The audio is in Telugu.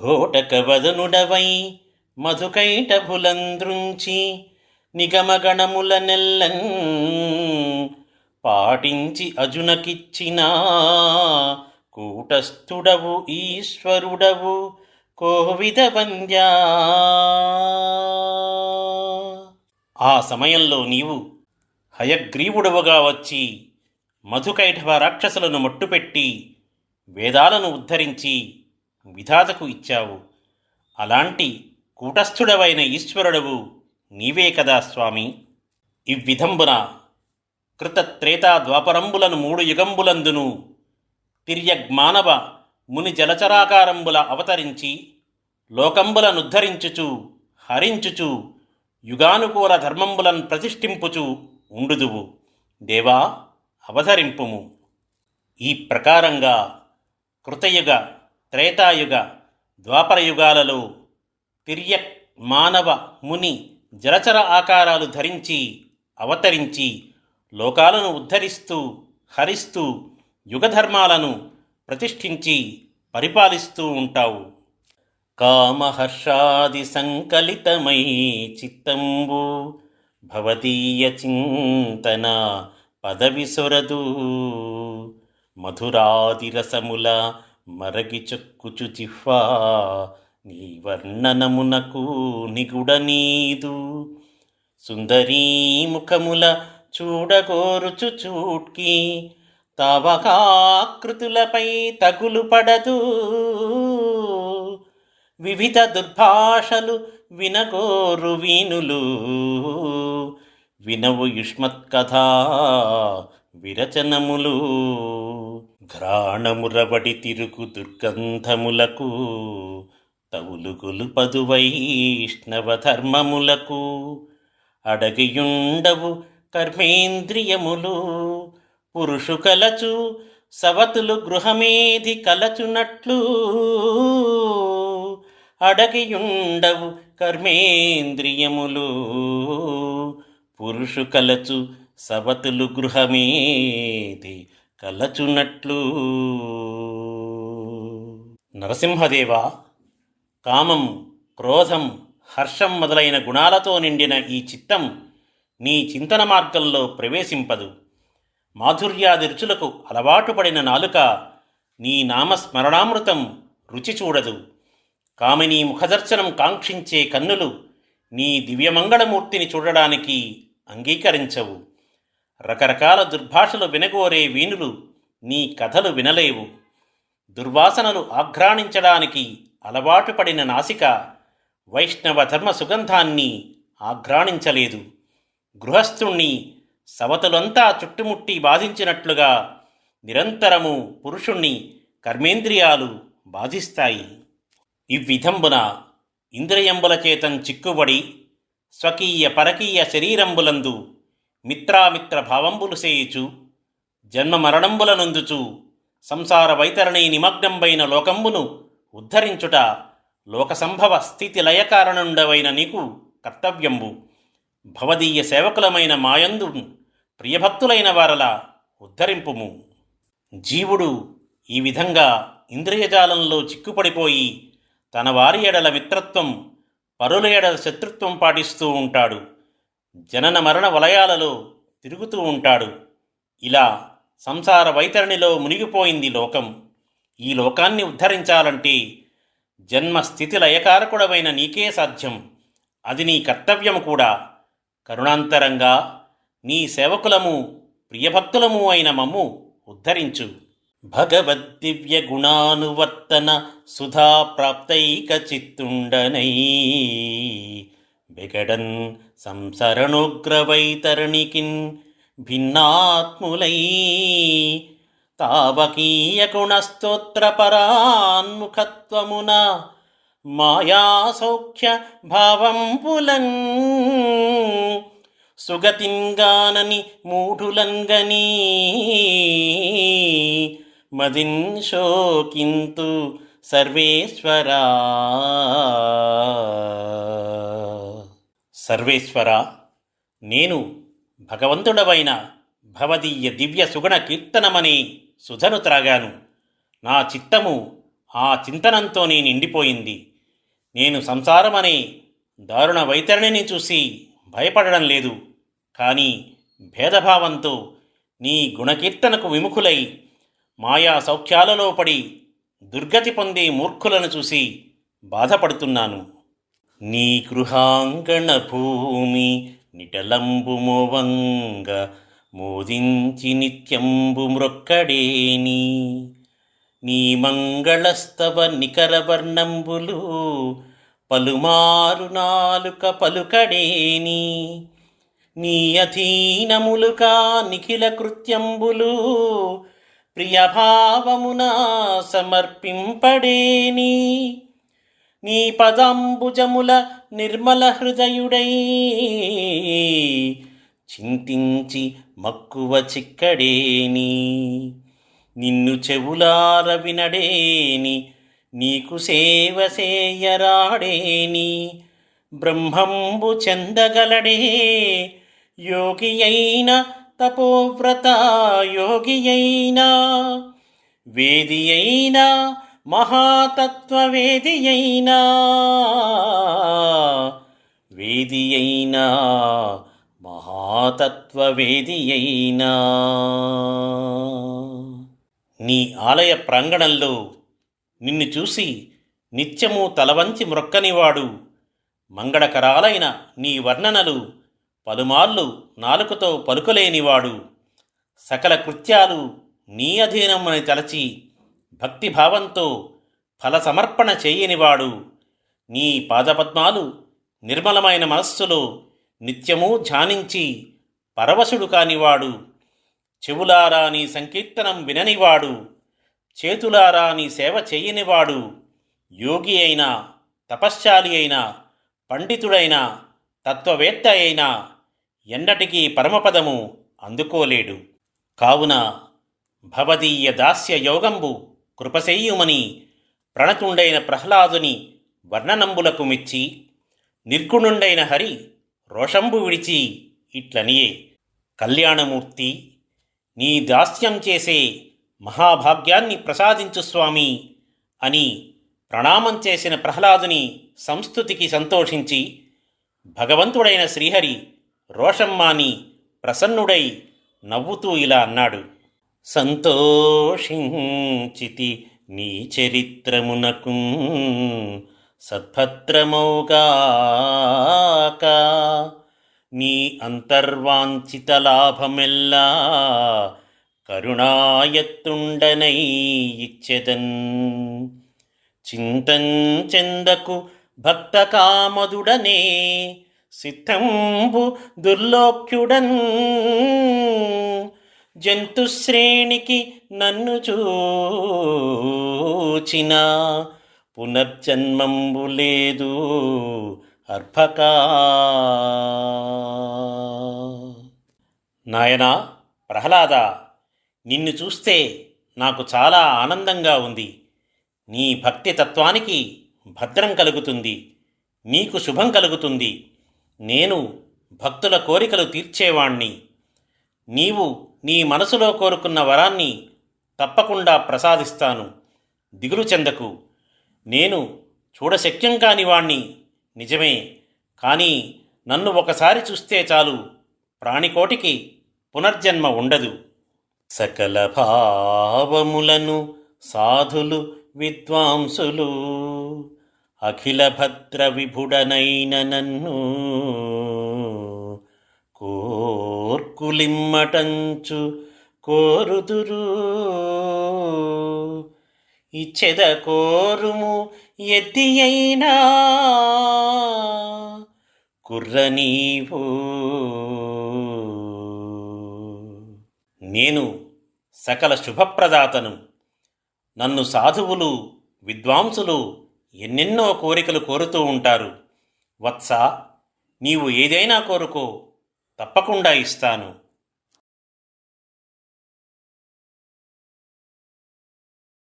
ఘోటకవదనుడవై మధుకైటభులంద్రుంచి నిగమగణముల నెల్లన్ పాటించి అజునకిచ్చిన కూటస్థుడవు ఈశ్వరుడవు కోవిద వంద్యా ఆ సమయంలో నీవు హయగ్రీవుడవుగా వచ్చి మధుకైఠవ రాక్షసులను మట్టుపెట్టి వేదాలను ఉద్ధరించి విధాతకు ఇచ్చావు. అలాంటి కూటస్థుడవైన ఈశ్వరుడవు నీవే కదా స్వామి. ఇవ్విధంబున కృతత్రేతా ద్వాపరంబులను మూడు యుగంబులందును తిర్యగ్మానవ ముని జలచరాకారంబుల అవతరించి లోకంబులనుద్ధరించుచు హరించుచు యుగానుకూల ధర్మంబులను ప్రతిష్ఠింపుచు ఉండుదువు. దేవా అవతరింపుము. ఈ ప్రకారంగా కృతయుగ త్రేతాయుగ ద్వాపరయుగాలలో తిర్యక్ మానవ ముని జలచర ఆకారాలు ధరించి అవతరించి లోకాలను ఉద్ధరిస్తూ హరిస్తూ యుగధర్మాలను ప్రతిష్ఠించి పరిపాలిస్తూ ఉంటావు. కామహర్షాది సంకలితమై చిత్తంబు భవదీయ చింతన పదవి సొరదు. మధురాదిరసముల మరగి చక్కుచు జిహ్వా నీ వర్ణనమునకు నిగుడ నీదు. సుందరీ ముఖముల చూడగోరుచు చూట్కి తవకాకృతులపై తగులు పడదు. వివిధ దుర్భాషలు వినగోరు వీనులు వినవు యుష్మత్కథా విరచనములు. ఘ్రాణమురబడి తిరుగు దుర్గంధములకు తవులుగులు పదు వైష్ణవ ధర్మములకు అడగియుండవు కర్మేంద్రియములు పురుషు కలచు సవతులు గృహమేధి కలచునట్లు అడగియుండవు కర్మేంద్రియములు పురుషు కలచు సవతులు గృహమేధి కలచునట్లు. నరసింహదేవ కామం క్రోధం హర్షం మొదలైన గుణాలతో నిండిన ఈ చిత్తం నీ చింతన మార్గంలో ప్రవేశింపదు. మాధుర్యాది రుచులకు అలవాటు పడిన నాలుక నీ నామస్మరణామృతం రుచి చూడదు. కామిని ముఖదర్శనం కాంక్షించే కన్నులు నీ దివ్యమంగళమూర్తిని చూడడానికి అంగీకరించవు. రకరకాల దుర్భాషలు వినగోరే వీణులు నీ కథలు వినలేవు. దుర్వాసనలు ఆఘ్రాణించడానికి అలవాటు పడిన నాసిక వైష్ణవ ధర్మ సుగంధాన్ని ఆఘ్రాణించలేదు. గృహస్థుణ్ణి సవతులంతా చుట్టుముట్టి బాధించినట్లుగా నిరంతరము పురుషుణ్ణి కర్మేంద్రియాలు బాధిస్తాయి. ఇవ్విధంబున ఇంద్రియంబుల చేతం చిక్కుబడి స్వకీయ పరకీయ శరీరంబులందు మిత్రామిత్ర భావంబులు సేయుచు జన్మ మరణంబులనందుచు సంసార వైతరణి నిమగ్నంబైన లోకంబును ఉద్ధరించుట లోక సంభవ స్థితి లయకారణుండవైన నీకు కర్తవ్యంబు. భవదీయ సేవకులమైన మాయందు ప్రియభక్తులైన వారల ఉద్ధరింపుము. జీవుడు ఈ విధంగా ఇంద్రియజాలంలో చిక్కుపడిపోయి తన వారి ఎడల మిత్రత్వం పరుల ఎడల శత్రుత్వం పాటిస్తూ ఉంటాడు. జనన మరణ వలయాలలో తిరుగుతూ ఉంటాడు. ఇలా సంసార వైతరణిలో మునిగిపోయింది లోకం. ఈ లోకాన్ని ఉద్ధరించాలంటే జన్మస్థితి లయకారకుడమైన నీకే సాధ్యం. అది నీ కర్తవ్యము కూడా. కరుణాంతరంగా నీ సేవకులము ప్రియభక్తులము అయిన మమ్ము ఉద్ధరించు. భగవద్దివ్య గుణానువర్తన సుధా ప్రాప్తైక చిత్తుండనై బెగడన్ సంసరణుగ్రవైతరణికిన్ భిన్నాత్ములై తావకీయ గుణస్తోత్రపరాన్ముఖత్వమున మాయా సౌఖ్య భావంపులన్ సుగతింగానని మూఢులంగని మదిన్ శోకింతు సర్వేశ్వరా. సర్వేశ్వర నేను భగవంతుడవైన భవదీయ దివ్య సుగుణ కీర్తనమనే సుధను త్రాగాను. నా చిత్తము ఆ చింతనంతోనే నిండిపోయింది. నేను సంసారమనే దారుణ వైతరిణిని చూసి భయపడడం లేదు. కానీ భేదభావంతో నీ గుణకీర్తనకు విముఖులై మాయా సౌఖ్యాలలో పడి దుర్గతి పొందే మూర్ఖులను చూసి బాధపడుతున్నాను. నీ గృహాంగణ భూమి నిటలంబు మోవంగ మోదించి నిత్యంబు మ్రొక్కడేని. నీ మంగళస్తవ నికరవర్ణంబులు పలుమారు నాలుక పలుకడేని. నీ అధీనములుగా నిఖిల కృత్యంబులు ప్రియభావమున సమర్పింపడేని. నీ పదంబుజముల నిర్మల హృదయుడై చింతించి మక్కువ చిక్కడేని. నిన్ను చెవులార వినడేని నీకు సేవ సేయరాడేని బ్రహ్మంబు చెందగలడే యోగి అయిన తపోవ్రత యోగి అయినా వేది అయినా మహాతత్వవేది అయినా వేది అయినా మహాతత్వవేది అయినా నీ ఆలయ ప్రాంగణంలో నిన్ను చూసి నిత్యము తలవంచి మ్రొక్కనివాడు. మంగళకరాలైన నీ వర్ణనలు పలుమార్లు నాలుకతో పలుకలేనివాడు. సకల కృత్యాలు నీ అధీనమని తలచి భక్తిభావంతో ఫల సమర్పణ చేయనివాడు. నీ పాదపద్మాలు నిర్మలమైన మనస్సులో నిత్యము ధ్యానించి పరవశుడు కానివాడు. చెవులారా నీ సంకీర్తనం విననివాడు. చేతులారా నీ సేవ చేయనివాడు. యోగి అయినా తపశ్శాలి అయినా పండితుడైన తత్వవేత్త అయినా ఎన్నటికీ పరమపదము అందుకోలేడు. కావున భవదీయ దాస్య యోగంబు కృపసేయుమని ప్రణతుండైన ప్రహ్లాదుని వర్ణనంబులకు మెచ్చి నిర్గుణుండైన హరి రోషంబు విడిచి ఇట్లనియే. కళ్యాణమూర్తి నీ దాస్యం చేసే మహాభాగ్యాన్ని ప్రసాదించు స్వామి అని ప్రణామం చేసిన ప్రహ్లాదుని సంస్థుతికి సంతోషించి భగవంతుడైన శ్రీహరి రోషమ్మాని ప్రసన్నుడై నవ్వుతూ ఇలా అన్నాడు. సంతోషించితి నీ చరిత్రమునకు సద్భద్రమౌగాక. నీ అంతర్వాంఛిత లాభమెల్లా కరుణాయత్తుండనై ఇచ్చెదన్. చింతంచెందకు భక్త కామదుడనే సిద్ధంబు దుర్లోక్యుడన్. జంతుశ్రేణికి నన్ను చూచిన పునర్జన్మంబు లేదు అర్భకా. నాయనా ప్రహ్లాద నిన్ను చూస్తే నాకు చాలా ఆనందంగా ఉంది. నీ భక్తి తత్వానికి భద్రం కలుగుతుంది. నీకు శుభం కలుగుతుంది. నేను భక్తుల కోరికలు తీర్చేవాణ్ణి. నీవు నీ మనసులో కోరుకున్న వరాన్ని తప్పకుండా ప్రసాదిస్తాను. దిగులు చెందకు. నేను చూడశక్యం కాని వాణ్ణి నిజమే కానీ నన్ను ఒకసారి చూస్తే చాలు ప్రాణికోటికి పునర్జన్మ ఉండదు. సకల భావములను సాధులు విద్వాంసులు అఖిల భద్ర విభుడనైన నన్ను కోర్కులిమ్మటంచు కోరుదురు. ఇచ్చెద కోరుము ఎద్ది అయినా కుర్ర నీవు. నేను సకల శుభప్రదాతను. నన్ను సాధువులు విద్వాంసులు ఎన్నెన్నో కోరికలు కోరుతూ ఉంటారు. వత్స నీవు ఏదైనా కోరుకో. తప్పకుండా ఇస్తాను.